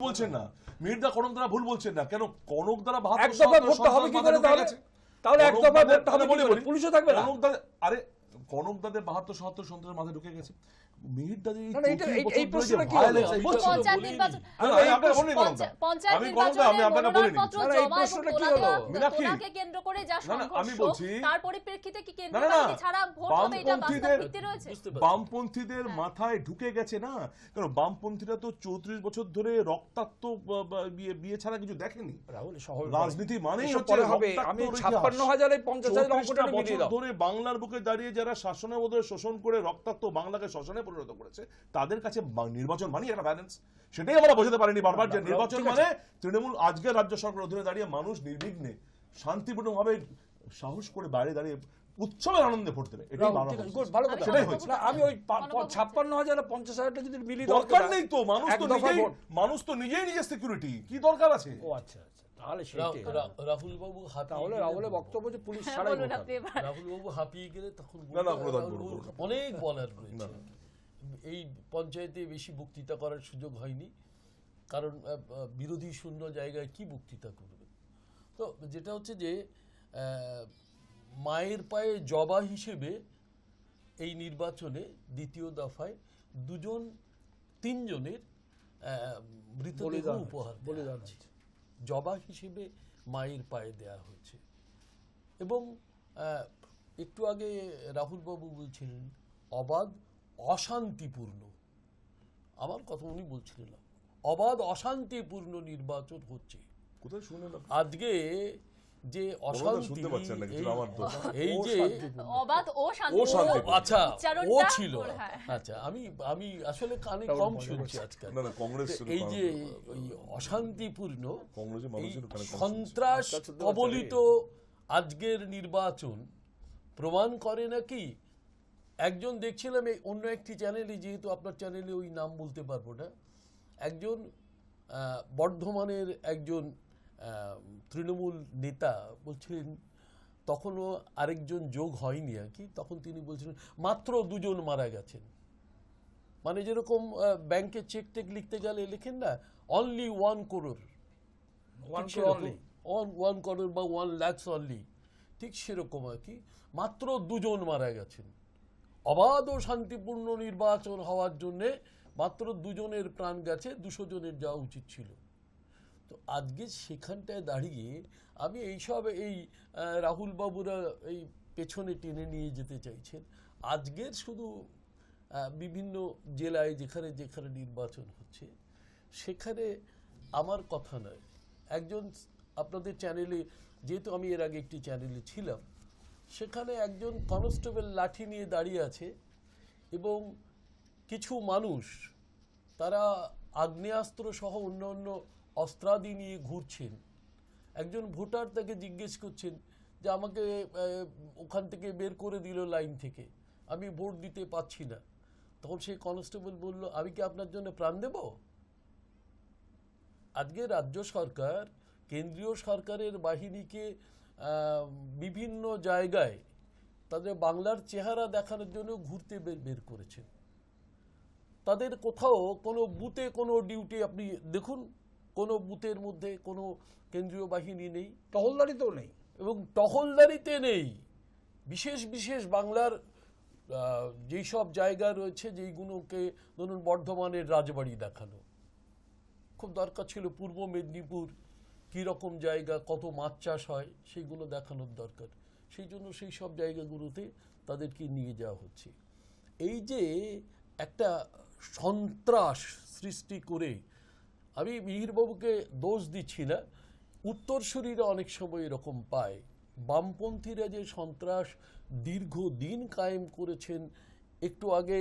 বলছেন না। মির্জা কনক দ্বারা ভুল বলছেন না। কেন কনক দ্বারা এক দফা ভোটটা হবে কি করে তাহলে? তাহলে এক দফা ভোটটা হবে বলে বলি। পুলিশও থাকবে না? কনক দ্বারা আরে কনক দাদের বাহাত্তর সাহাত্তর সন্ত্রাস মাথায় ঢুকে গেছে মিহির দাদের এই না, না, এটা- 34 এই- এই বছর ধরে যে প্রশ্নটা কি হলো? violence, এই বলছি তো। পঞ্চায়েত নির্বাচন না, না, আমি আপনাকে বলিনি কনক দা। পঞ্চা- পঞ্চায়েত আমি কনক দা, আমি আপনাকে নির্বাচনের বলিনি। মনোনয়নপত্র না, না, এই জমা এবং প্রশ্নটা কি তোলা হলো? দেওয়া- মীনাক্ষী। তোলাকে কেন্দ্র করে যা না, না, আমি সংঘর্ষ, বলছি- তার পরিপ্রেক্ষিতে কি কেন্দ্র না, না, না। কমিটি ছাড়া ভোট হবে এটা বামপন্থীদের রয়েছে বামপন্থীদের মাথায় ঢুকে গেছে না কারণ বামপন্থীরা তো চৌত্রিশ বছর ধরে রক্তাক্ত বিয়ে ছাড়া কিছু দেখেনি রাহুল রাজনীতি মানেই হচ্ছে হবে আমি ছাপ্পান্ন হাজারে পঞ্চাশ হাজার ধরে বাংলার বুকে দাঁড়িয়ে যারা শাসনের মধ্যে শোষণ করে রক্তাক্ত বাংলাকে শ্মশানে পরিণত করেছে তাদের কাছে নির্বাচন মানে একটা ব্যালেন্স সেটাই আমরা বোঝাতে পারিনি বারবার যে নির্বাচন মানে তৃণমূল আজকে রাজ্য সরকার অধীনে দাঁড়িয়ে মানুষ নির্বিঘ্নে শান্তিপূর্ণভাবে সাহস করে বাইরে দাঁড়িয়ে উৎসবের আনন্দে ভোট দেবে। এটাই ভালো কথা। সেটাই আমি হয়েছে আমি ওই ছাপ্পান্ন হাজার পঞ্চাশ হাজারটা যদি মিলি দরকার নেই তো মানুষ তো নিজেই মানুষ তো নিজেই নিজের সিকিউরিটি কি দরকার আছে? ও আচ্ছা আচ্ছা। তাহলে রাহুল বাবু তাহলে রাহুলের বক্তব্য যে পুলিশ হ্যাঁ, ছাড়াই রাহুল বাবু হাঁপিয়ে গেলে তখন অনেক বলার রয়েছে। এই পঞ্চায়েতে বেশি বক্তৃতা করার সুযোগ হয়নি। কারণ বিরোধী শূন্য জায়গায় কি বক্তৃতা করবে? তো যেটা হচ্ছে যে আহ, মায়ের পায়ে জবা হিসেবে এই নির্বাচনে দ্বিতীয় দফায় দুজন তিনজনের আহ, মৃতদেহ উপহার হয়েছে। হয়েছে। জবা হিসেবে মায়ের পায়ে দেয়া হয়েছে এবং একটু আগে রাহুলবাবু বলছিলেন অবাধ অশান্তিপূর্ণ আমার কথা উনি বলছিলেন। অবাধ অশান্তিপূর্ণ নির্বাচন হচ্ছে কোথায় শুনে? আজকে যে অশান্তি এই- যে অবাধ ও শান্তি আচ্ছা ও ছিল। হ্যাঁ। আচ্ছা আমি আমি আসলে কানে কম শুনছি আজকাল। না, না, কংগ্রেস এই যে অশান্তিপূর্ণ কংগ্রেসের এই মানুষজন ওখানে কম সন্ত্রাস কবলিত আজকের নির্বাচন প্রমাণ করে নাকি? একজন দেখছিলাম এই অন্য একটি চ্যানেলে যেহেতু আপনার চ্যানেলে ওই নাম বলতে পারব না। একজন আহ, বর্ধমানের একজন তৃণমূল নেতা বলছিলেন তখনও আরেকজন যোগ হয়নি আর কি তখন তিনি বলছিলেন মাত্র দুজন মারা গেছেন। মানে যেরকম ব্যাংকে চেক টেক লিখতে গেলে লেখেন না only one crore one crore বা ওয়ান ল্যাক্স অনলি ঠিক সেরকম আর কি মাত্র দুজন মারা গেছেন। অবাধ ও শান্তিপূর্ণ নির্বাচন হওয়ার জন্যে মাত্র দুজনের প্রাণ গেছে দুশো জনের যাওয়া উচিত ছিল। তো আজকে সেখানটায় দাঁড়িয়ে আমি এইসব এই আহ, রাহুল বাবুরা এই পেছনে টেনে নিয়ে যেতে চাইছেন। আজকের শুধু বিভিন্ন জেলায় যেখানে যেখানে নির্বাচন হচ্ছে সেখানে আমার কথা নয়। একজন আপনাদের চ্যানেলে যেহেতু আমি এর আগে একটি চ্যানেলে ছিলাম সেখানে একজন কনস্টেবল লাঠি নিয়ে দাঁড়িয়ে আছে এবং কিছু মানুষ তারা আগ্নেয়াস্ত্র সহ অন্যান্য অস্ত্রাদি নিয়ে ঘুরছেন। একজন ভোটার তাকে জিজ্ঞেস করছেন যে আমাকে ওখান থেকে বের করে দিল লাইন থেকে। আমি ভোট দিতে পাচ্ছি না। তখন সেই কনস্টেবল বলল, আমি কি আপনার জন্য প্রাণ দেব? আজকে রাজ্য সরকার, কেন্দ্রীয় সরকারের বাহিনীকে বিভিন্ন জায়গায় তাদের বাংলার চেহারা দেখানোর জন্য ঘুরতে বের করেছেন। তাদের কোথাও কোনো বুথে কোনো ডিউটি আপনি দেখুন। কোনো বুথের মধ্যে কোনো কেন্দ্রীয় বাহিনী নেই। টহলদারিতেও নেই। এবং টহলদারিতে নেই। বিশেষ বিশেষ বাংলার যেই সব জায়গা রয়েছে যেইগুলোকে ধরুন বর্ধমানের রাজবাড়ি দেখানো। খুব দরকার ছিল পূর্ব মেদিনীপুর কী রকম জায়গা কত মাছ চাষ হয় সেইগুলো দেখানোর দরকার। সেই জন্য সেই সব জায়গাগুলোতে তাদেরকে নিয়ে যাওয়া হচ্ছে। এই যে একটা সন্ত্রাস সৃষ্টি করে আমি মিহিরবাবুকে দোষ দিচ্ছি না। উত্তরসূরিরা অনেক সময় এরকম পায়। বামপন্থীরা যে সন্ত্রাস দীর্ঘদিন কায়েম করেছেন, একটু আগে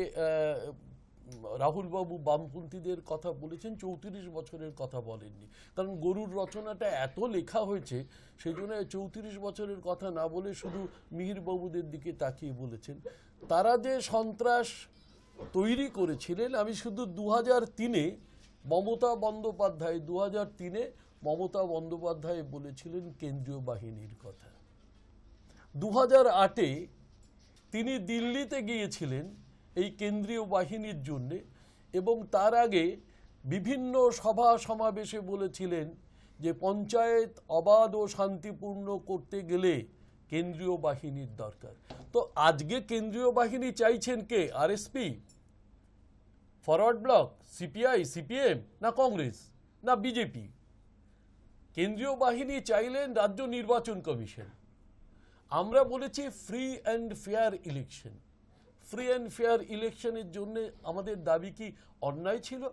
রাহুলবাবু বামপন্থীদের কথা বলেছেন, চৌত্রিশ বছরের কথা বলেননি। কারণ গরুর রচনাটা এত লেখা হয়েছে সেই জন্য চৌত্রিশ বছরের কথা না বলে শুধু মিহিরবাবুদের দিকে তাকিয়ে বলেছেন। তারা যে সন্ত্রাস তৈরি করেছিলেন, আমি শুধু দু হাজার তিনে মমতা বন্দ্যোপাধ্যায় দু হাজার তিনে মমতা বন্দ্যোপাধ্যায় বলেছিলেন কেন্দ্রীয় বাহিনীর কথা। দু হাজার আটে তিনি দিল্লিতে গিয়েছিলেন এই কেন্দ্রীয় বাহিনীর জন্যে এবং তার আগে বিভিন্ন সভা সমাবেশে বলেছিলেন যে পঞ্চায়েত অবাধ ও শান্তিপূর্ণ করতে গেলে কেন্দ্রীয় বাহিনীর দরকার। তো আজকে কেন্দ্রীয় বাহিনী চাইছেন কে? RSP? Forward block, CPI, CPM না কংগ্রেস না বিজেপি? কেন্দ্রীয় বাহিনী চাইলেন রাজ্য নির্বাচন কমিশন। আমরা বলেছি free and fair election free and fair ইলেকশনের জন্য আমাদের দাবি কি অন্যায় ছিল?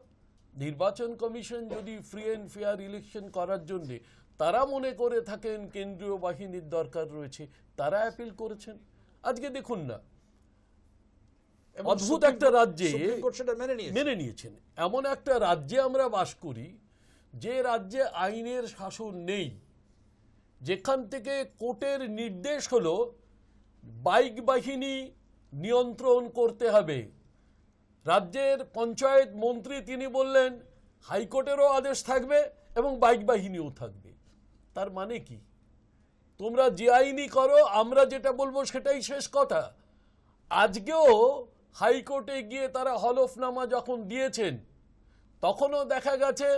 নির্বাচন কমিশন যদি ফ্রি অ্যান্ড ফেয়ার ইলেকশন করার জন্যে তারা মনে করে থাকেন কেন্দ্রীয় বাহিনীর দরকার রয়েছে, তারা অ্যাপিল করেছেন। আজকে দেখুন না অদ্ভুত একটা রাজ্যে মেনে মেনে নিয়েছেন। এমন একটা রাজ্যে আমরা বাস করি যে রাজ্যে আইনের শাসন নেই যেখান থেকে কোর্টের নির্দেশ হলো বাইক বাহিনী নিয়ন্ত্রণ করতে হবে। রাজ্যের পঞ্চায়েত মন্ত্রী তিনি বললেন হাইকোর্টেরও আদেশ থাকবে এবং বাইক বাহিনীও থাকবে। তার মানে কি? তোমরা যে আইনই করো আমরা যেটা বলব সেটাই শেষ কথা। আজকেও হাইকোর্টে গিয়ে তারা হলফনামা যখন দিয়েছেন, তখনও দেখা গেছে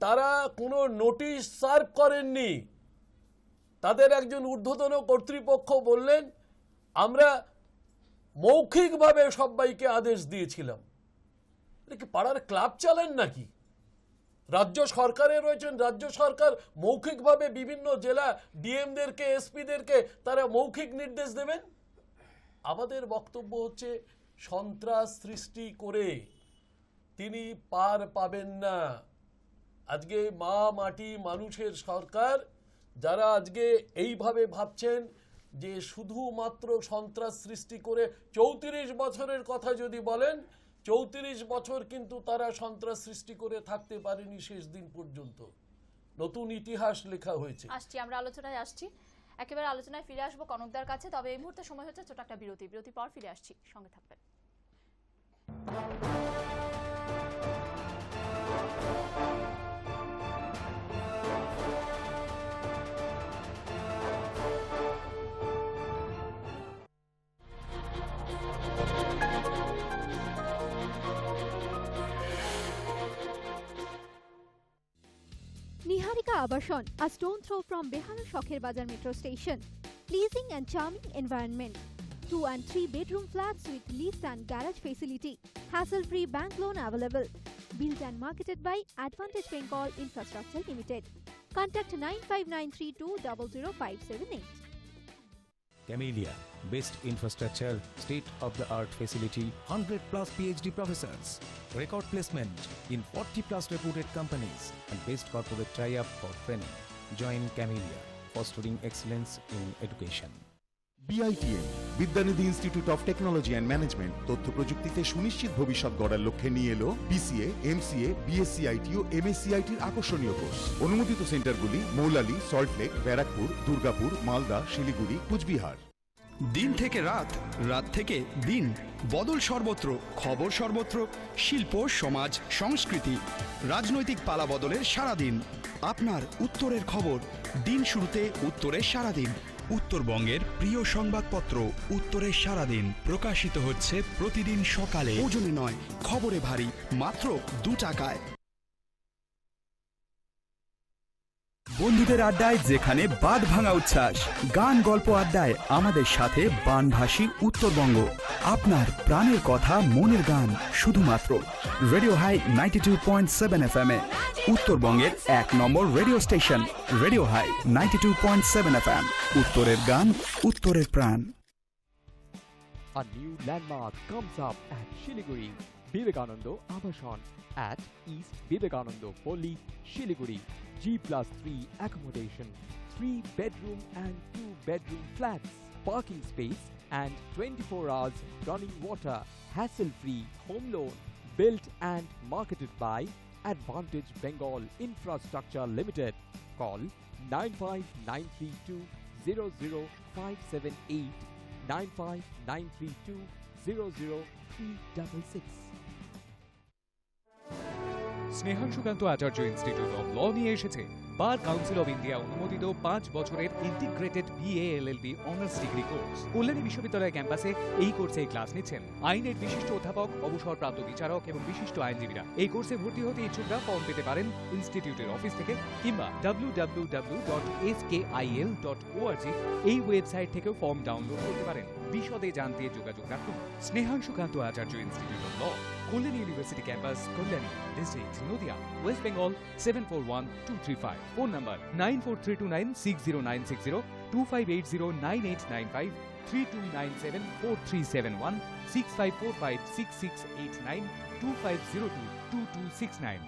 তারা কোনো নোটিশ সার্ভ করেননি। তাদের একজন ঊর্ধ্বতন কর্তৃপক্ষ বললেন, আমরা মৌখিকভাবে সবাইকে আদেশ দিয়েছিলাম। কি পাড়ার ক্লাব চালান নাকি? রাজ্য সরকারে রয়েছেন, রাজ্য সরকার মৌখিকভাবে বিভিন্ন জেলা ডিএমদেরকে, এসপিদেরকে তারা মৌখিক নির্দেশ দেবেন? আমাদের বক্তব্য হচ্ছে সন্ত্রাস সৃষ্টি করে তিনি পার পাবেন না। আজকে মা মাটি মানুষের সরকার, যারা আজকে এইভাবে ভাবছেন যে শুধুমাত্র সন্ত্রাস সৃষ্টি করে চৌত্রিশ বছরের কথা যদি বলেন, চৌত্রিশ বছর কিন্তু তারা সন্ত্রাস সৃষ্টি করে থাকতে পারেনি শেষ দিন পর্যন্ত। নতুন ইতিহাস লেখা হয়েছে। আসছি, আমরা আলোচনায় আসছি। একেবারে আলোচনায় ফিরে আসব কনকদার কাছে, তবে এই মুহূর্তে সময় হচ্ছে ছোট একটা বিরতি। বিরতি পর ফিরে আসছি, সঙ্গে থাকবেন। Niharika Abasan a stone throw from Behala Sakher Bazar metro station pleasing and charming environment 2 and 3 bedroom flats with lift and garage facility. Hassle free bank loan available. Built and marketed by Advantage Bengal Infrastructure Limited. Contact 95932 Camellia, best infrastructure, state of the art facility, 100 plus PhD professors, record placement in 40 plus reputed companies, and best corporate tie up for training. Join Camellia, fostering excellence in education. BITM, Vidyanidhi institute of technology and management তথ্য প্রযুক্তিতে সুনিশ্চিত ভবিষ্যৎ গড়ার লক্ষ্যে নিয়ে এলো BCA MCA BSc IT ও MSc আইটির আকর্ষণীয় কোর্স। অনুমোদিত সেন্টারগুলি মৌলালী সল্টলেক ব্যারাকপুর, দুর্গাপুর, মালদা, শিলিগুড়ি, কুচবিহার। দিন থেকে রাত রাত থেকে দিন, বদল সর্বত্র, খবর সর্বত্র, শিল্প, সমাজ, সংস্কৃতি, রাজনৈতিক পালা বদলের সারাদিন। আপনার উত্তরের খবর, দিন শুরুতে উত্তরের সারাদিন। উত্তরবঙ্গের প্রিয় সংবাদপত্র উত্তরের সারাদিন প্রকাশিত হচ্ছে প্রতিদিন সকালে। ওজনে নয়, খবরে ভারী, মাত্র দু টাকায়। বন্ধুদের আড্ডায় যেখানে বাদ ভাঙা উচ্ছ্বাস গান গল্প আড্ডায় আমাদের সাথে বানভাসী উত্তরবঙ্গ। আপনার প্রাণের কথা মনের গান শুধুমাত্র radio high ninety two point seven F M এ উত্তরবঙ্গের এক নম্বর radio station radio high ninety two point seven F M উত্তরের গান উত্তরের প্রাণ। A new landmark comes up at Shiliguri, Vivekananda Abhasan at East Vivekananda Poli, Shiliguri. G plus 3 accommodation, 3 bedroom and 2 bedroom flats, parking space and 24 hours running water, hassle-free home loan, built and marketed by Advantage Bengal Infrastructure Limited. Call 95932 00578 95932 00366. Snehangshukanta Acharya institute of law নিয়ে এসেছে। Bar council of India অনুমোদিত পাঁচ বছরের integrated BA LLB honours degree course Kalyani বিশ্ববিদ্যালয় ক্যাম্পাসে এই কোর্সে class নিচ্ছেন। আইনের বিশিষ্ট অধ্যাপক, অবসরপ্রাপ্ত বিচারক এবং বিশিষ্ট আইনজীবীরা। এই কোর্সে ভর্তি হতে ইচ্ছুকরা ফর্ম পেতে পারেন ইনস্টিটিউটের অফিস থেকে কিংবা ওআরজি এই ওয়েবসাইট থেকেও ফর্ম ডাউনলোড করতে পারেন। বিশদে জানতে যোগাযোগ রাখুন। Snehangshukanta Acharya institute of law Kullan University campus, Kullani, District, Nodia, West Bengal 741235. Phone number 943296090, 25809895, 3297 4371, 6545 6689, 2502 2269.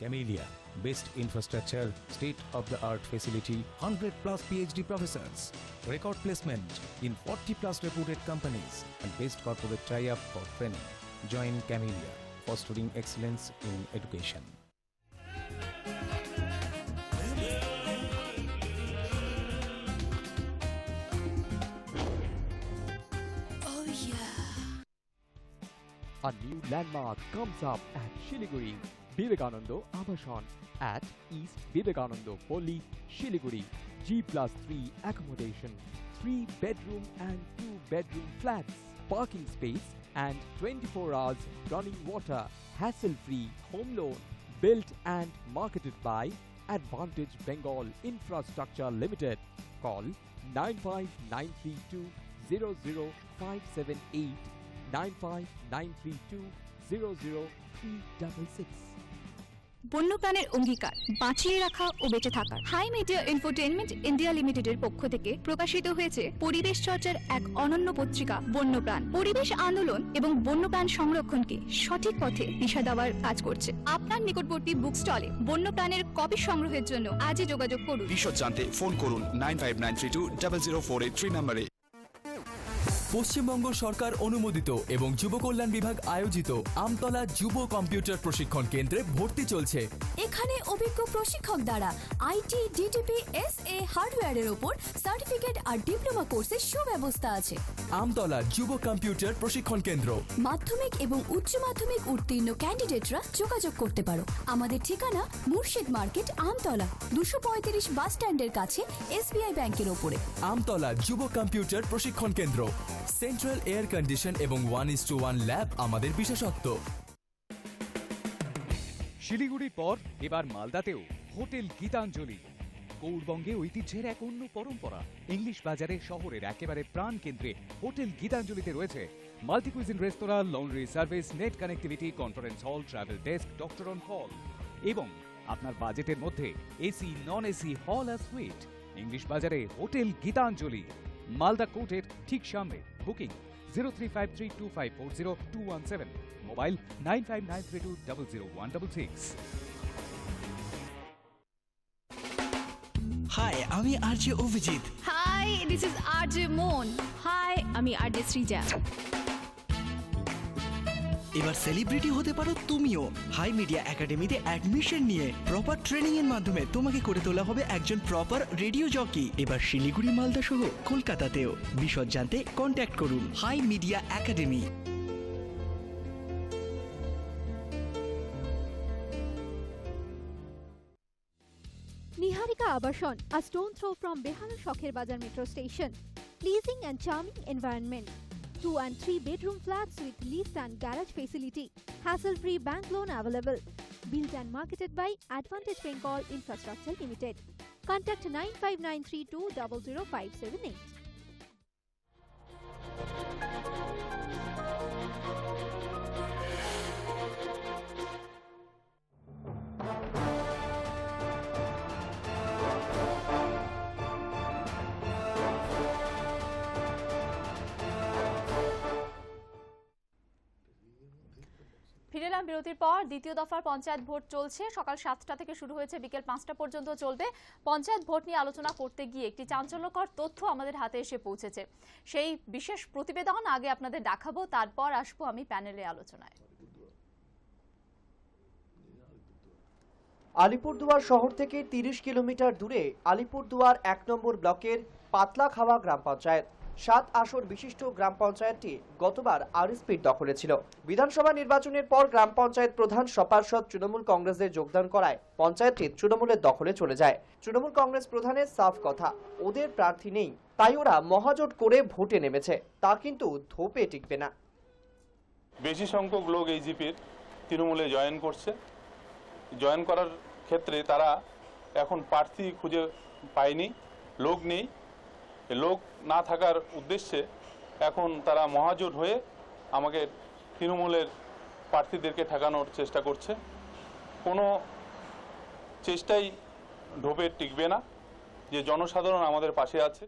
Camellia. Best infrastructure, state-of-the-art facility, 100 plus PhD professors, record placement in 40 plus reputed companies and best corporate tie-up for training. Join Camellia, fostering excellence in education. Oh yeah. A new landmark comes up at Shiliguri, Vivekananda Abashan at East Vivekananda Poli, Shiliguri. G plus 3 accommodation, 3 bedroom and 2 bedroom flats, parking space and 24 hours running water, hassle-free home loan, built and marketed by Advantage Bengal Infrastructure Limited. Call 95932 00578 95932 00366. বন্যপ্রাণের অঙ্গীকার বাঁচিয়ে রাখা ও বেঁচে থাকার। High media infotainment India লিমিটেডের পক্ষ থেকে প্রকাশিত হয়েছে পরিবেশ চর্চার এক অনন্য পত্রিকা, বন্যপ্রাণ। পরিবেশ আন্দোলন এবং বন্যপ্রাণ সংরক্ষণকে সঠিক পথে দিশা দেওয়ার কাজ করছে। আপনার নিকটবর্তী বুক স্টলে বন্যপ্রাণের কপি সংগ্রহের জন্য আজই যোগাযোগ করুন। বিশদ জানতে ফোন করুন nine five nine three two double zero four eight three নম্বরে। পশ্চিমবঙ্গ সরকার অনুমোদিত এবং যুব কল্যাণ বিভাগ আয়োজিত আমতলা যুব কম্পিউটার প্রশিক্ষণ কেন্দ্রে ভর্তি চলছে। এখানে অভিজ্ঞ প্রশিক্ষক দ্বারা আইটি ডিটিপি এস এ হার্ডওয়্যারের ওপর সার্টিফিকেট আর ডিপ্লোমা কোর্সের সুব্যবস্থা আছে। আমতলা যুব কম্পিউটার প্রশিক্ষণ কেন্দ্র। মাধ্যমিক এবং উচ্চ মাধ্যমিক উত্তীর্ণ ক্যান্ডিডেটরা যোগাযোগ করতে পারো। আমাদের ঠিকানা মুর্শিদ মার্কেট আমতলা দুশো পঁয়ত্রিশ বাস স্ট্যান্ডের কাছে এসবিআই ব্যাংকের ওপরে। আমতলা যুব কম্পিউটার প্রশিক্ষণ কেন্দ্র। সেন্ট্রাল এয়ার কন্ডিশন এবং one is to one lab আমাদের বিশেষত্ব। শিলিগুড়ির পর এবার মালদাতেও হোটেল গীতাঞ্জলি। গৌরবঙ্গে ঐতিহ্যের এক অন্য পরম্পরা। ইংলিশ বাজারে শহরের একেবারে প্রাণ কেন্দ্রে হোটেল গীতাঞ্জলিতে রয়েছে multicuisine restaurant, laundry service, net connectivity, conference hall, travel desk, doctor on call. এবং আপনার বাজেটের মধ্যে এসি, নন এসি, হল আর সুইট। ইংলিশ বাজারে হোটেল গীতাঞ্জলি। মালদা কোর্টের ঠিক সামনে। Booking zero three five three two five four zero two one seven mobile nine five nine three two double zero one double six hi আমি RJ Abhijit. Hi this is RJ Mon hi আমি RJ Srija এবার celebrity হতে পারো তুমিও। High media একাডেমিতে admission নিয়ে proper training এর মাধ্যমে তোমাকে করে তোলা হবে একজন প্রপার রেডিও জকি এবার শিলিগুড়ি, মালদা সহ কলকাতাতেও। বিশদ জানতে কন্ট্যাক্ট করুন high media academy Niharika Abasan a stone throw from Behala Sakher Bazar metro station pleasing and charming environment 2 and 3 bedroom flats with lift and garage facility. Hassle free bank loan available. Built and marketed by Advantage Bengal Infrastructure Limited. Contact 95932 00578. ফিরে বিরতির পর দ্বিতীয় দফার panchayat vote চলছে। সকাল সাতটা থেকে শুরু হয়েছে, বিকেল পাঁচটা পর্যন্ত চলবে। পঞ্চায়েত ভোট নিয়ে আলোচনা করতে গিয়ে একটি চাঞ্চল্যকর তথ্য আমাদের হাতে এসে পৌঁছেছে। সেই বিশেষ প্রতিবেদন আগে আপনাদের দেখাবো, তারপর আসব আমি প্যানেলে আলোচনায়। আলিপুরদুয়ার শহর থেকে তিরিশ কিলোমিটার দূরে আলিপুরদুয়ার এক নম্বর ব্লকের পাতলাখাওয়া গ্রাম পঞ্চায়েত। সাত আসন বিশিষ্ট গ্রাম পঞ্চায়েতটি গতবার আরএসপির দখলে ছিল। বিধানসভা নির্বাচনের পর গ্রাম পঞ্চায়েত প্রধান সপার্ষদ তৃণমূল কংগ্রেসের যোগদান করায় পঞ্চায়েতটি তৃণমূলের দখলে চলে যায়। তৃণমূল কংগ্রেস প্রধানের সাফ কথা, ওদের প্রার্থী নেই, তাই ওরা মহাজোট করে ভোটে নেমেছে, তা কিন্তু ধোপে টিকবে না। বেশি সংখ্যক লোক এই জিপির তৃণমূলে জয়েন করছে। জয়েন করার ক্ষেত্রে তারা এখন প্রার্থী খুঁজে পায়নি, লোক নেই। লোক না থাকার উদ্দেশ্যে এখন তারা মহাজোট হয়ে আমাকে তৃণমূলের প্রার্থীদেরকে ঠেকানোর চেষ্টা করছে। কোনো চেষ্টাই ঢোপে টিকবে না। যে জনসাধারণ আমাদের পাশে আছে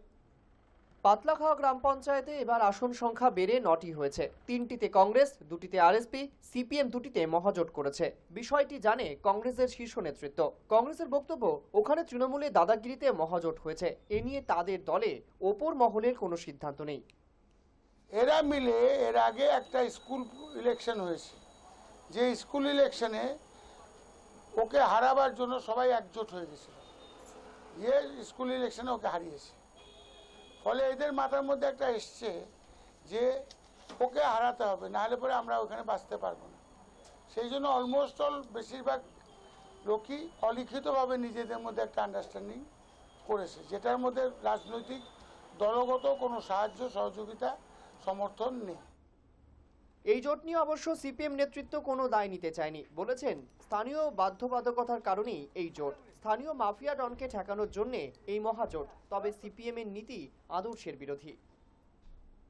পাতলাখাওয়া গ্রাম পঞ্চায়েতে এবার আসন সংখ্যা বেড়ে নটি হয়েছে। তিনটিতে কংগ্রেস, দুটিতে আরএসপি, সিপিএম দুটিতে মহাজোট করেছে। বিষয়টি জানে কংগ্রেসের শীর্ষ নেতৃত্ব। কংগ্রেসের বক্তব্য, ওখানে তৃণমূলে দাদাগিরিতে মহাজোট হয়েছে। এ নিয়ে তাদের দলে ওপর মহলের কোনো সিদ্ধান্ত নেই। এরা মিলে এর আগে একটা স্কুল ইলেকশন হয়েছে। যে স্কুল ইলেকশনে ওকে হারাবার জন্য সবাই একজোট হয়ে গেছিল। গিয়ে স্কুল ইলেকশনে ওকে হারিয়েছে। ফলে এদের মাথার মধ্যে একটা এসছে যে ওকে হারাতে হবে, নাহলে পরে আমরা ওখানে বাঁচতে পারব না। সেই জন্য অলমোস্ট অল বেশিরভাগ লোকই অলিখিতভাবে নিজেদের মধ্যে একটা আন্ডারস্ট্যান্ডিং করেছে, যেটার মধ্যে রাজনৈতিক দলগত কোনো সাহায্য, সহযোগিতা, সমর্থন নেই। এই জোট নিয়ে অবশ্য সিপিএম নেতৃত্ব কোনো দায় নিতে চায়নি। বলেছেন, স্থানীয় বাধ্যবাধকতার কারণেই এই জোট। স্থানীয় মাফিয়া ডনকে ঠেকানোর জন্য এই মহাজোট, তবে সিপিএম এর নীতি আদর্শের বিরোধী।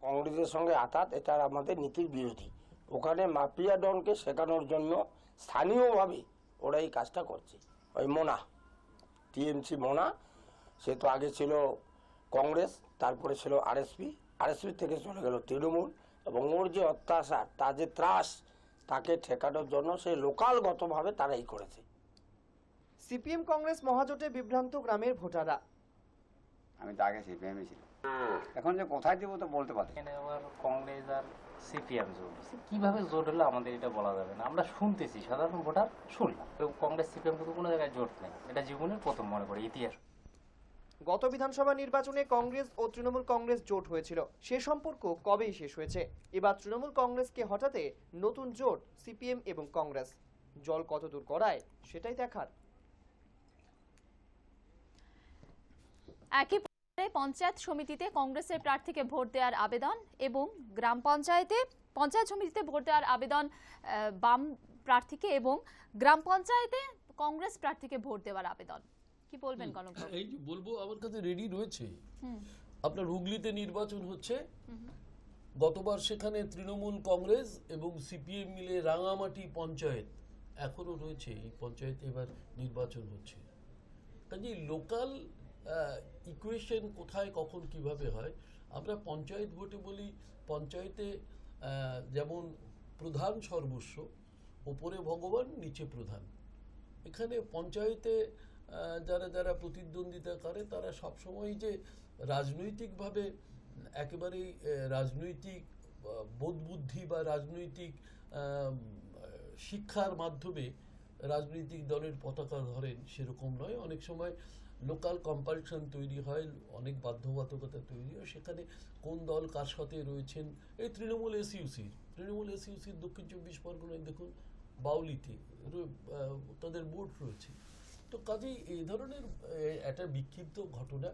কংগ্রেসের সঙ্গে আঘাত, এটা আমাদের নীতির বিরোধী। ওখানে মাফিয়া ডনকে শেখানোর জন্য স্থানীয়ভাবে ওরা এই কাজটা করছে। ওই মোনা, টিএমসি মোনা, সে তো আগে ছিল কংগ্রেস, তারপরে ছিল আরএসপি। আরএসপি থেকে চলে গেল তৃণমূল। এবং ওর যে অত্যাচার তার যে ত্রাস তাকে ঠেকানোর জন্য সে লোকালগতভাবে তারা এই করেছে। সিপিএম কংগ্রেস মহাজোটে বিভ্রান্ত গ্রামের ভোটাররা। আমি তো আগে সিপিএমই ছিল এখন যে কোথায় দেবো তো বলতে পারি এখানে আবার কংগ্রেস আর সিপিএম জোট। কীভাবে জোট হলো আমাদের এটা বলা যাবে না। আমরা শুনতেছি সাধারণ ভোটার শুনলাম। তো কংগ্রেস সিপিএম কিন্তু কোনো জায়গায় জোট নেই। এটা জীবনের প্রথম মনে করি ইতিহাস। গত বিধানসভা নির্বাচনে কংগ্রেস ও তৃণমূল কংগ্রেস জোট হয়েছিল। সে সম্পর্ক কবেই শেষ হয়েছে? এবার তৃণমূল কংগ্রেসকে হঠাতে নতুন জোট, সিপিএম এবং কংগ্রেস। জল কতদূর গড়ায়, সেটাই দেখার। পঞ্চায়েত সমিতিতে কংগ্রেসের প্রার্থীকে ভোট দেওয়ার আবেদন এবং গ্রাম পঞ্চায়েতে, পঞ্চায়েত সমিতিতে ভোট দেওয়ার আবেদন বাম প্রার্থীকে এবং গ্রাম পঞ্চায়েতে কংগ্রেস প্রার্থীকে ভোট দেওয়ার আবেদন। কি বলবেন কনক? এই যে বলব আমার কাছে রেডি রয়েছে। আপনার হুগলিতে নির্বাচন হচ্ছে। গতবার সেখানে তৃণমূল কংগ্রেস এবং সিপিএম মিলে রাঙামাটি পঞ্চায়েত এখনও রয়েছে। এই পঞ্চায়েত এবার নির্বাচন হচ্ছে। কাজে লোকাল ইকুয়েশন কোথায় কখন কীভাবে হয় আমরা পঞ্চায়েত ভোটে বলি পঞ্চায়েতে যেমন প্রধান সর্বস্ব ওপরে ভগবান নিচে প্রধান। এখানে পঞ্চায়েতে যারা যারা প্রতিদ্বন্দ্বিতা করে, তারা সবসময় যে রাজনৈতিকভাবে একেবারেই রাজনৈতিক বোধবুদ্ধি বা রাজনৈতিক শিক্ষার মাধ্যমে রাজনৈতিক দলের পতাকা ধরেন সেরকম নয়। অনেক সময় লোকাল কম্পালশন তৈরি হয়, অনেক বাধ্যবাধকতা তৈরি হয়। সেখানে কোন দল কার সাথে রয়েছেন, এই তৃণমূল এসইউসির তৃণমূল এসইউসির দক্ষিণ চব্বিশ পরগনায় দেখুন, বাউলিতে তাদের বোর্ড রয়েছে। তো কাজেই এই ধরনের একটা বিক্ষিপ্ত ঘটনা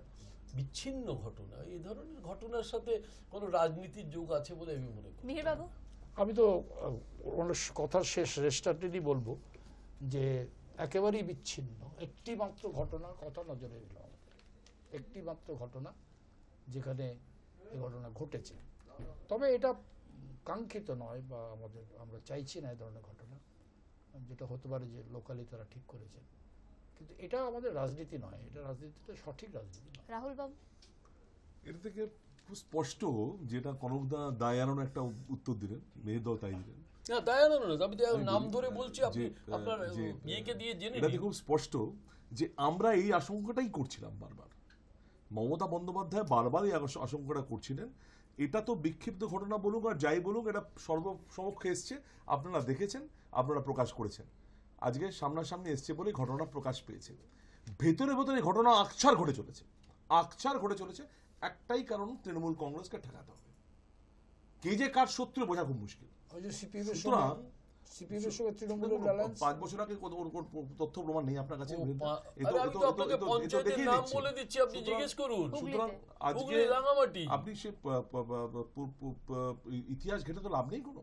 বিচ্ছিন্ন ঘটনা এই ধরনের ঘটনার সাথে কোনো রাজনীতির যোগ আছে বলে আমি মনে করি। মিহির বাবু আমি তো কথার শেষ রেস্টার্টেরই বলব যে একেবারেই বিচ্ছিন্ন একটি মাত্র ঘটনার কথা নজরে এলো একটি মাত্র ঘটনা যেখানে এই ঘটনা ঘটেছে। তবে এটা কাঙ্ক্ষিত নয় বা আমাদের আমরা চাইছি না এই ধরনের ঘটনা। যেটা হতে পারে যে লোকালি তারা ঠিক করেছে। কিন্তু এটা আমাদের রাজনীতি নয় এটা রাজনীতিটা সঠিক রাজনীতি নয়। রাহুল বাবু এটা থেকে খুব স্পষ্ট যেটা কনকদা দায় এড়ানো একটা উত্তর দিলেন মেয়ের দল তাই দিলেন। না তাই না না আমি নাম ধরে বলছি আপনি যে, আপনার ইয়েকে দিয়ে জেনে এটাতে খুব স্পষ্ট যে আমরা এই আশঙ্কাটাই করছিলাম বারবার। মমতা বন্দ্যোপাধ্যায় বারবার এই আশঙ্কাটা করছিলেন। এটা তো বিক্ষিপ্ত ঘটনা বলুক আর যাই বলুক এটা সর্বসমক্ষে এসছে। আপনারা দেখেছেন আপনারা প্রকাশ করেছেন। আজকে সামনাসামনি এসছে বলেই ঘটনা প্রকাশ পেয়েছে। ভেতরে ভেতরে ঘটনা আকছার ঘটে চলেছে। আকছার ঘটে চলেছে একটাই কারণ তৃণমূল কংগ্রেসকে ঠেকাতে হবে। কে যে কার শত্রু বোঝা খুব মুশকিল। সুতরাং সঙ্গে তৃণমূলের পাঁচ বছর আগে তথ্য প্রমাণ নেই আপনার কাছে নাম বলে দিচ্ছি, আপনি জিজ্ঞেস করুন। সুতরাং আজকে রাঙামাটি। আপনি সে ইতিহাস ঘেটে তো লাভ নেই কোনো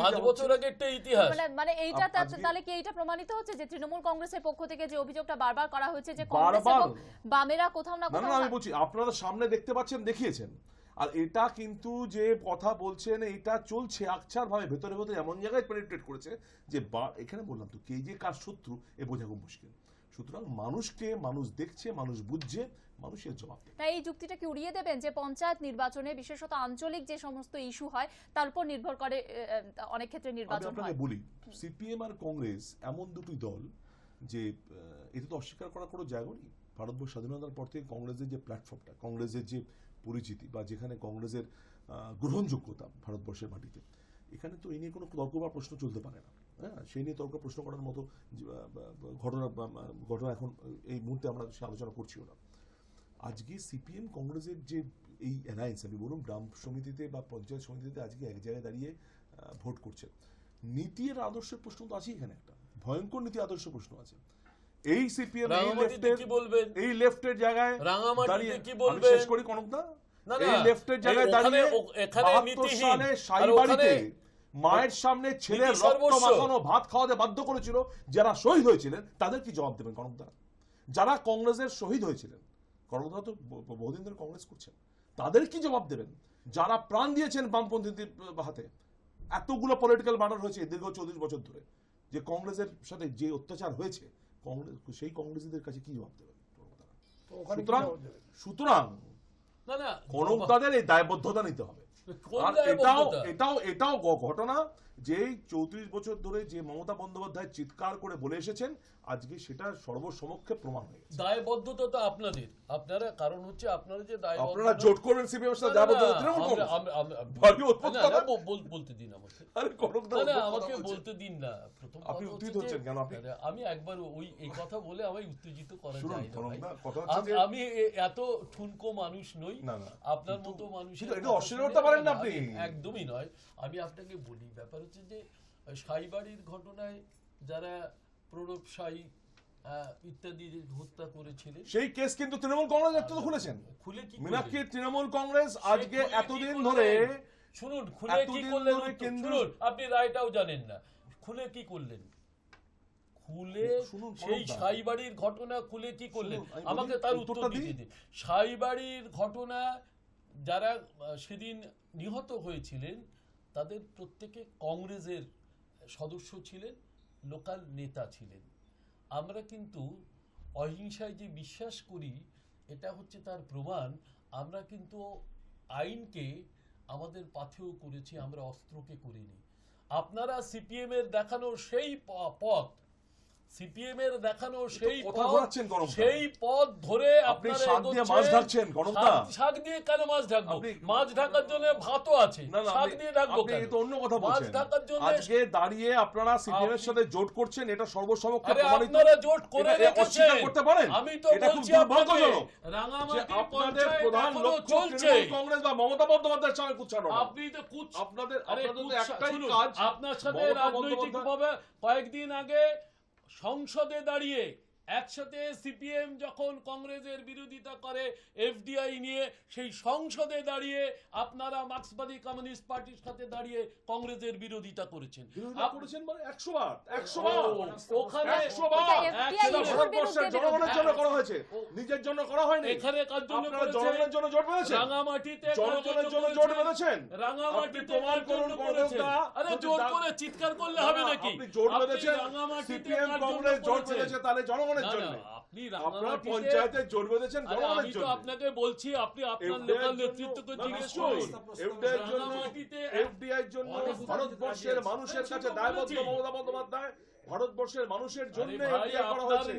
পাঁচ বছর আগে একটা ইতিহাস মানে মানে এইটা তাহলে কি প্রমাণিত হচ্ছে যে তৃণমূল কংগ্রেসের পক্ষ থেকে যে অভিযোগটা বারবার করা হয়েছে যে বারবার? কংগ্রেস এবং বামেরা কোথাও না কোথাও না, আমি বলছি আপনারা সামনে দেখতে পাচ্ছেন দেখিয়েছেন আর এটা কিন্তু যে কথা বলছেন এটা চলছে আকছার ভাবে ভেতরে ভেতরে এমন জায়গায় পেনিট্রেট করেছে যে বা- এখানে বললাম তো কে যে কার শত্রু এ বোঝা খুব মুশকিল। সুতরাং মানুষকে মানুষ দেখছে মানুষ বুঝছে মানুষের জবাব তাই এই যুক্তিটা কি উড়িয়ে দেবেন যে পঞ্চায়েত নির্বাচনে বিশেষত আঞ্চলিক যে সমস্ত ইস্যু হয় তার উপর নির্ভর করে অনেক ক্ষেত্রে নির্বাচন হয়? বলি সিপিএম আর কংগ্রেস এমন দুটি দল যে এটা তো অস্বীকার করার কোনো জায়গা নেই। ভারতবর্ষ স্বাধীনতার পর থেকে কংগ্রেসের যে প্ল্যাটফর্মটা কংগ্রেসের যে পরিচিতি বা যেখানে কংগ্রেসের গ্রহণযোগ্যতা ভারতবর্ষের মাটিতে। এখানে তো এই নিয়ে কোনো তর্ক বা প্রশ্ন চলতে পারে না। হ্যাঁ সেই নিয়ে তর্ক প্রশ্ন করার মতো ঘটনা ঘটনা এখন এই মুহূর্তে আমরা সে আলোচনা করছিও না। আজকে সিপিএম কংগ্রেসের যে এই অ্যালায়েন্স আমি বলুন গ্রাম সমিতিতে বা পঞ্চায়েত সমিতিতে আজকে এক জায়গায় দাঁড়িয়ে ভোট করছে। নীতি আর আদর্শের প্রশ্ন তো আছে এখানে একটা। ভয়ঙ্কর নীতি আদর্শ প্রশ্ন আছে। এই সিপিএম এই লেফটের কি বলবেন? এই লেফটের জায়গায় রাঙামাটিতে কি বলবেন? শেষ করি কনকদা এই লেফটের জায়গায় দাঁড়িয়ে এখানে নীতিহীন। সাইবাড়িতে মায়ের সামনে ছেলের রক্ত মাখানো ভাত খাওয়াতে বাধ্য করেছিল যারা শহীদ হয়েছিলেন তাদের কি জবাব দেবেন কনকদা যারা কংগ্রেসের শহীদ হয়েছিলেন কনকদা তো বহুদিন ধরে কংগ্রেস করছেন তাদের কি জবাব দেবেন যারা প্রাণ দিয়েছেন বামপন্থীদের হাতে এতগুলো পলিটিক্যাল মার্ডার হয়েছে দীর্ঘ চৌত্রিশ বছর ধরে যে কংগ্রেসের সাথে যে অত্যাচার হয়েছে কংগ্রেস সেই কংগ্রেসীদের কাছে কি জবাব দেবেন? সুতরাং সুতরাং কনক তাদের এই দায়বদ্ধতা নিতে হবে। আর এটাও এটাও এটাও ঘটনা যে চৌত্রিশ বছর ধরে যে মমতা বন্দ্যোপাধ্যায় চিৎকার করে বলে এসেছেন আজকে সেটা সর্বসমক্ষে প্রমাণ হয়ে গেছে দায়বদ্ধতা তো আপনাদের আপনারা কারণ হচ্ছে আপনারা যে দায়বদ্ধতা আপনারা জোট করবেন সিপিএম সাথে দায়বদ্ধতা তৃণমূল আমরা- কংগ্রেস। আমরা- আমরা- ভারী অদ্ভুত না, কথা। না, বল- বল- বলতে দিন আমাকে আরে না, আমাকে বলতে দিন না প্রথম আপনি উত্তেজিত হচ্ছেন কেন? আপনি- আমি একবার ওই এই কথা বলে আমায় উত্তেজিত করা যায় না কথা আমি- এত ঠুনকো মানুষ নই আপনার মতো কিন্তু এটা করতে পারেন না, আপনি। একদমই নয় আমি আপনাকে বলি ব্যাপার হচ্ছে যে সাইবাড়ির ঘটনায় যারা প্রণবশাহী আহ, ইত্যাদি হত্যা করেছিলেন সেই কেস কিন্তু তৃণমূল কংগ্রেস একটু খুলেছেন। খুলে কি মীনাক্ষী? তৃণমূল কংগ্রেস আজকে এতদিন ধরে শুনুন খুলে কি করলেন শুনুন আপনি রায়টাও জানেন না। খুলে কি করলেন? খুলে সেই সাইবাড়ির ঘটনা খুলে কি করলেন? আমাকে তার উত্তর দিই। দিন। সাইবাড়ির ঘটনা যারা সেদিন নিহত হয়েছিলেন তাদের প্রত্যেকে কংগ্রেসের সদস্য ছিলেন, লোকাল নেতা ছিলেন। আমরা কিন্তু অহিংসায় যে বিশ্বাস করি, এটা হচ্ছে তার প্রমাণ। আমরা কিন্তু আইনকে আমাদের পাথেও করেছি, আমরা অস্ত্রকে করিনি। আপনারা সিপিএমের দেখানো সেই পথ সিপিএম এর দেখানো সেই। সেই পথ ধরে আপনি শাক দিয়ে মাছ ঢাকছেন, গরমটা। শাক- দিয়ে কেন মাছ ঢাকবো? মাছ ঢাকার জন্য ভাতও আছে। শাক দিয়ে ঢাকবো কেন? তো অন্য কথা মাছ বলছেন। ঢাকার জন্য আজকে দাঁড়িয়ে আপনারা সিপিএম এর সাথে জোট করছেন এটা সর্বসমক্ষে প্রমাণিত। আপনারা জোট করে রেখেছেন। করতে পারেন? আমি তো বলছি দুর্ভাগ্যজনক রাঙামাটি আপনাদের প্রধান লক্ষ্য চলছে। কংগ্রেস বা মমতা বন্দ্যোপাধ্যায়ের সঙ্গে কুচ্ছানো আপনি তো কুচ আপনাদের আপনাদের একটাই কাজ আপনার সাথে মমতা রাজনৈতিক ভাবে কয়েকদিন আগে সংসদে দাঁড়িয়ে একসাথে সিপিএম যখন কংগ্রেসের বিরোধিতা করে এফডিআই নিয়ে সেই সংসদে দাঁড়িয়ে আপনারা মার্ক্সবাদী কমিউনিস্ট পার্টির সাথে দাঁড়িয়ে কংগ্রেসের বিরোধিতা করেছেন। করেছেন মানে একশো বার একশো বার ওখানে একশো বার এটা FDI সেটা ইস্যুর ভারতবর্ষের জনগণের জন্য করা হয়েছে। নিজের জন্য করা হয়নি। এখানে কার জন্য জনগণের জন্য জোট বেঁধেছেন। রাঙামাটিতে জনগণের জন্য জোট বেঁধেছেন। রাঙামাটিতে আপনি প্রমাণ করুন? আরে জোর করে চিৎকার করলে হবে নাকি? আপনি জোট বেঁধেছেন। রাঙামাটিতে সিপিএম কংগ্রেস জোট বেঁধেছে তাহলে জনগণের জন্য। আপনি আপনারা পঞ্চায়েতে জোর বেঁধেছেন জনগণের জন্য। আপনাকে বলছি আপনি আপনার লোকাল নেতৃত্বকে জিজ্ঞেস করুন এফডিআই জন্য এফডিআই জন্য ভারতবর্ষের মানুষের কাছে দায়বদ্ধ মমতা বন্দ্যোপাধ্যায় ভারতবর্ষের মানুষের জন্য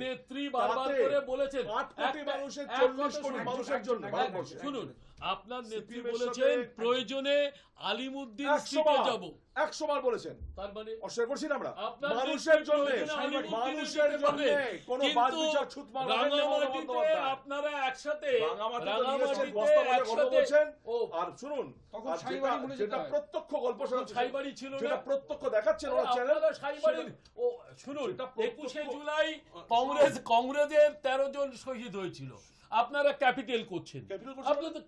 নেত্রী বারবার করে বলেছেন। আট কোটি মানুষের চল্লিশ কোটি মানুষের জন্য ভারতবর্ষে। শুনুন আপনার নেত্রী বলেছেন প্রয়োজনে আলিমুদ্দিন সিটে যাব একশো বার বলেছেন তার মানে অস্বীকার করছি না আমরা মানুষের জন্য মানুষের জন্য। কোনো বাদ বিচার ছুত মারা। আপনারা একসাথে রাঙামাটিতে বলছেন। আর শুনুন তখন যেটা-। প্রত্যক্ষ গল্প ছাইবাড়ি ছিল না? যেটা প্রত্যক্ষ দেখাচ্ছেন ওরা চ্যানেল ও শুনুন একুশে জুলাই কংগ্রেস কংগ্রেসের তেরো জন শহীদ হয়েছিল আপনারা ক্যাপিটাল করছেন।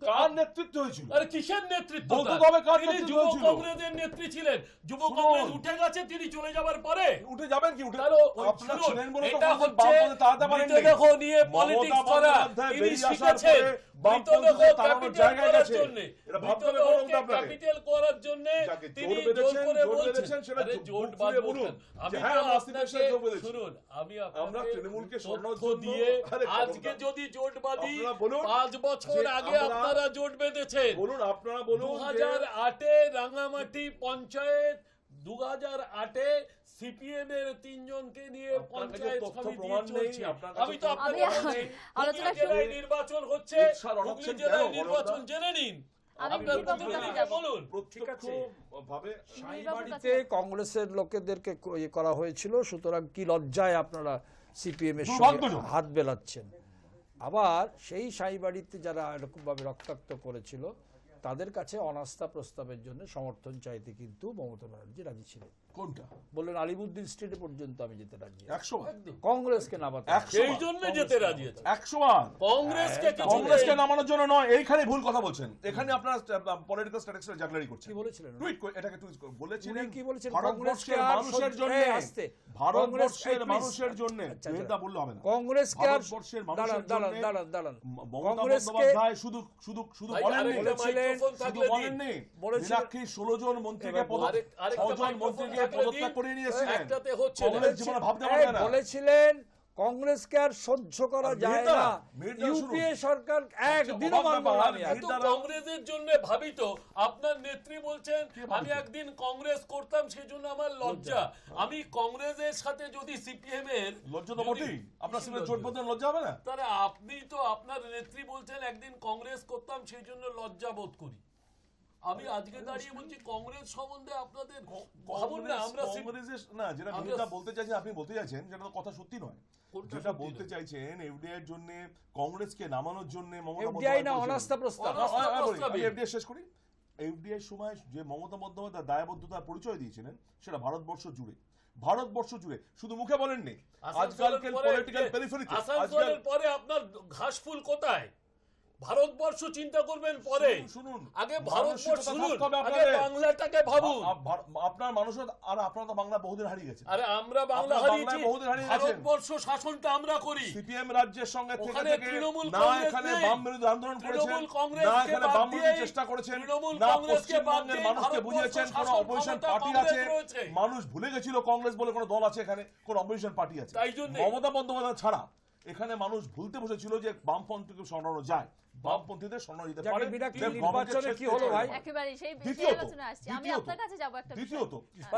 কার নেতৃত্ব হয়েছিল? আরে কিসের নেতৃত্ব তিনি যুব কংগ্রেসের নেত্রী ছিলেন। যুব কংগ্রেস উঠে গেছে তিনি চলে যাবার পরে। উঠে যাবেন কি? উঠে এটা হচ্ছে নিয়ে পলিটিক্স করা তিনি শিখেছেন। জোট জোট জোট জোট হ্যাঁ, আমরা জোট তৃণমূলকে দিয়ে আজকে। যদি জোটবাদী আপনারা পাঁচ বছর আগে আপনারা জোট বেঁধেছেন। বলুন আপনারা বলুন দু হাজার আটে রাঙামাটি পঞ্চায়েত দু হাজার আটে সিপিএম এর তিনজনকে নিয়ে পঞ্চায়েত সমিতি চলছে। আমি তো আপনাকে নির্বাচন হচ্ছে হুগলি জেলায় নির্বাচন জেনে নিন। কংগ্রেসের লোকেদেরকে ইয়ে করা হয়েছিল সুতরাং কি লজ্জায় আপনারা সিপিএম এর সঙ্গে হাত বেলাচ্ছেন আবার সেই সাই বাড়িতে যারা এরকমভাবে রক্তাক্ত করেছিল, তাদের কাছে অনাস্থা প্রস্তাবের জন্য সমর্থন চাইতে কিন্তু মমতা ব্যানার্জি রাজি ছিলেন। কোনটা? বললেন আলিমুদ্দিন স্টেটে পর্যন্ত আমি যেতে রাজি একশো কংগ্রেসকে নামাতে সেই জন্য যেতে রাজি আছে। একশো বার? কংগ্রেসকে কংগ্রেসকে নামানোর জন্য নয় এইখানে ভুল কথা বলছেন। এখানে আপনারা পলিটিক্যাল স্ট্যাটিক্স জাগলারি করছেন। কি বলেছিলেন টুইট করে এটাকে টুইট বলেছিলেন? কি বলেছেন? কংগ্রেসকে মানুষের জন্য এই, ভারতবর্ষের মানুষের জন্য। বললে হবে না কংগ্রেসকে ভারতবর্ষের মানুষের জন্য দাঁড়ান দাঁড়ান। মমতা কংগ্রেসকে শুধু শুধু শুধু বলেননি। বলেছিলেন, শুধু বলেননি। বলেছিলেন- মীনাক্ষী ষোলো জন মন্ত্রীকে পদ- আরেকটা মন্ত্রীকে পদত্যাগ দিন। করিয়ে নিয়েছিলেন। একটাতে হচ্ছে জীবনে ভাবতে পারবে না। বলেছিলেন কংগ্রেসকে আর সহ্য করা যায় না। ইউপিএ সরকার একদিনও অবাক মানব না ব্যাপার, আমি এত আর। কিন্তু কংগ্রেসের জন্য ভাবিত আপনার নেত্রী বলছেন আমি একদিন কংগ্রেস করতাম সেজন্য আমার লজ্জা। আমি কংগ্রেসের সাথে যদি সিপিএম এর লজ্জা তো বটেই। আপনার সাথে? জোট লজ্জা হবে না? তাহলে আপনি তো আপনার নেত্রী বলছেন একদিন কংগ্রেস করতাম সেই জন্য লজ্জা বোধ করি। আমি আজকে দাঁড়িয়ে বলছি কংগ্রেস সম্বন্ধে আপনাদের ভাবুন না আমরা কংগ্রেসের না যেটা বলতে চাইছেন আপনি বলতে চাইছেন যেটা কথা সত্যি নয়। যেটা বলতে চাইছেন এফডিআই এর জন্য কংগ্রেসকে নামানোর জন্য মমতা না, অনাস্থা প্রস্তাব। এফডিআই শেষ করি? এফডিআই সময় যে মমতা বন্দ্যোপাধ্যায় দায়বদ্ধতার পরিচয় দিয়েছিলেন সেটা ভারতবর্ষ জুড়ে। ভারতবর্ষ জুড়ে শুধু মুখে বলেননি আজকালকের পরে- পলিটিক্যাল পেরিফেরিতে আজকাল পরে আপনার ঘাসফুল কোথায়? ভারতবর্ষ চিন্তা করবেন পরে। শুনুন, আগে ভারতবর্ষ শুনুন। আগে বাংলাটাকে ভাবুন। আপনার মানুষের আর আপনারা তো বাংলা বহুদিন হারিয়ে গেছেন। আরে আমরা বাংলা হারিয়েছি। ভারতবর্ষ শাসনটা আমরা করি। সিপিএম রাজ্যের সঙ্গে থেকে থেকে তৃণমূল না এখানে বাম বিরোধী আন্দোলন করেছেন না এখানে বাম বিরোধী চেষ্টা করেছেন তৃণমূল না পশ্চিমবঙ্গের মানুষকে বুঝিয়েছেন কোন অপোজিশন পার্টি আছে। মানুষ ভুলে গেছিল কংগ্রেস বলে কোনো দল আছে এখানে কোন অপোজিশন পার্টি আছে। তাই জন্যে- মমতা বন্দ্যোপাধ্যায় ছাড়া এখানে মানুষ ভুলতে বসেছিল যে বামপন্থীকে সরানো যায়। বামপন্থীদের সরানো যেতে পারে নির্বাচনে কি হলো ভাই? একেবারে সেই দ্বিতীয়ত, আলোচনায় আমি আপনার কাছে যাব একটা। দ্বিতীয়ত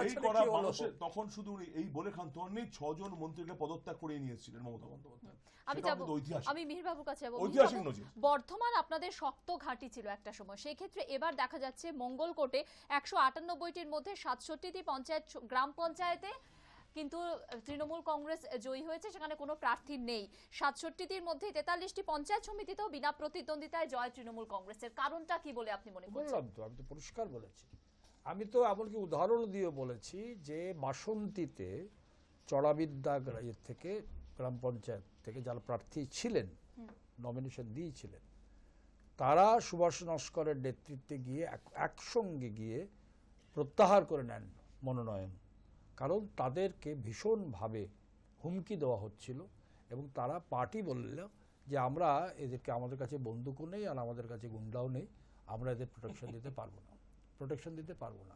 এই করা মানুষের তখন শুধু এই বলে খান্ত হননি ছজন মন্ত্রীকে পদত্যাগ করিয়ে নিয়েছিলেন মমতা বন্দ্যোপাধ্যায়। আমি যাব। আমি মিহিরবাবুর কাছে যাব। ঐতিহাসিক নজির। বর্ধমান আপনাদের শক্ত ঘাঁটি ছিল একটা সময়। সেই ক্ষেত্রে এবার দেখা যাচ্ছে মঙ্গলকোটে একশো আটানব্বইটির মধ্যে সাতষট্টিটি পঞ্চায়েত গ্রাম পঞ্চায়েতে কিন্তু তৃণমূল কংগ্রেস জয়ী হয়েছে সেখানে কোনো প্রার্থী নেই। সাতষট্টিটির মধ্যে তেতাল্লিশটি পঞ্চায়েত সমিতিতেও বিনা প্রতিদ্বন্দ্বিতায় জয় তৃণমূল কংগ্রেসের। কারণটা কি বলে আপনি মনে করছেন? তো আমি তো পরিষ্কার বলেছি। আমি তো এমনকি উদাহরণ দিয়ে বলেছি যে বাসন্তীতে চড়াবিদ্যা থেকে গ্রাম পঞ্চায়েত থেকে যারা প্রার্থী ছিলেন নমিনেশন দিয়েছিলেন তারা সুভাষ নস্করের নেতৃত্বে গিয়ে এক- একসঙ্গে গিয়ে প্রত্যাহার করে নেন মনোনয়ন। কারণ তাদেরকে ভীষণভাবে হুমকি দেওয়া হচ্ছিল এবং তারা পার্টি বলল যে আমরা এদেরকে আমাদের কাছে বন্দুকও নেই আর আমাদের কাছে গুন্ডাও নেই আমরা এদের প্রোটেকশন দিতে পারব না। প্রোটেকশন দিতে পারব না।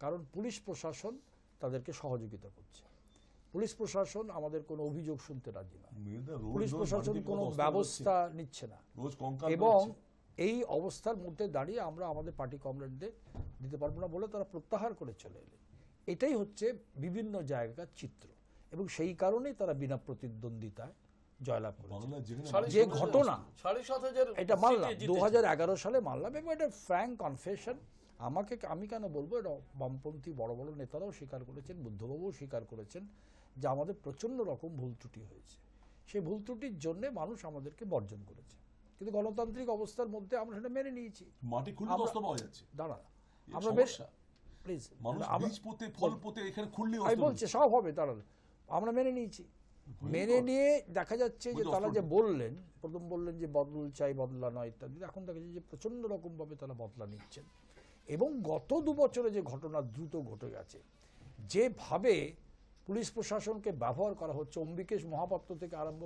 কারণ পুলিশ প্রশাসন তাদেরকে সহযোগিতা করছে। পুলিশ প্রশাসন আমাদের কোনো অভিযোগ শুনতে রাজি রোজ পুলিশ প্রশাসন কোনো ব্যবস্থা নিচ্ছে না। এবং এই অবস্থার মধ্যে দাঁড়িয়ে আমরা আমাদের পার্টি কমরেডদের দিতে পারব না বলে তারা প্রত্যাহার করে চলে এলেন। এটাই হচ্ছে বিভিন্ন জায়গার চিত্র। এবং সেই কারণেই তারা বিনা প্রতিদ্বন্দ্বিতায় জয়লাভ করেছে। যে ঘটনা এটা মানলাম দু হাজার এগারো সালে মানলাম এবং এটা ফ্র্যাঙ্ক কনফেশন আমাকে আমি কেন বলব এটা বামপন্থী বড় বড় নেতারাও স্বীকার করেছেন বুদ্ধবাবুও স্বীকার করেছেন যে আমাদের প্রচণ্ড রকম ভুল ত্রুটি হয়েছে। সেই ভুল ত্রুটির জন্যে মানুষ আমাদেরকে বর্জন করেছে। কিন্তু গণতান্ত্রিক অবস্থার মধ্যে আমরা সেটা মেনে নিয়েছি। মাটি খুললে পাওয়া যাচ্ছে। দাঁড়া আমরা বেশ। প্লিজ মানুষ পোতে ফল পোতে এখানে খুললে আমি বলছি সব হবে দাঁড়ান। আমরা মেনে নিয়েছি। মেনে নিয়ে দেখা যাচ্ছে যে তারা যে বললেন প্রথম বললেন যে বদল চাই বদলা নয় ইত্যাদি। এখন দেখা যাচ্ছে যে প্রচণ্ড রকমভাবে তারা বদলা নিচ্ছেন। এবং গত দু বছরে যে ঘটনা দ্রুত ঘটে গেছে যেভাবে পুলিশ প্রশাসনকে ব্যবহার করা হচ্ছে অম্বিকেশ মহাপাত্র থেকে আরম্ভ